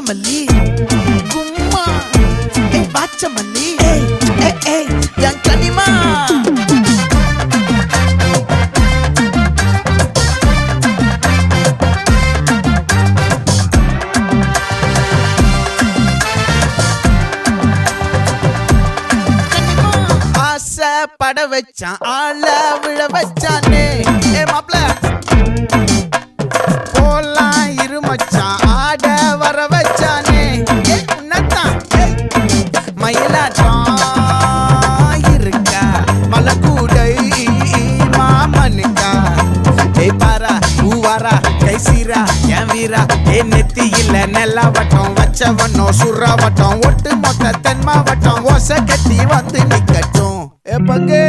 மல்லிக மல்லி கும்மா. ஏய் பாச்ச மல்லி ஏய். ஏய் ஏய் என் கனிமா. பட வச்சான் ஆள விழ வச்சானே. மாப்பிள்ள ஊவாரா கைசீரா என் வீரா ஏ நெத்தி இல்ல நெல்லா வட்டம் வச்ச வண்ணம் வட்டம் ஒட்டு மொத்த தென் மாவட்டம் ஓசை கட்டி வந்து நிக்கட்டும். ஏ பங்கே.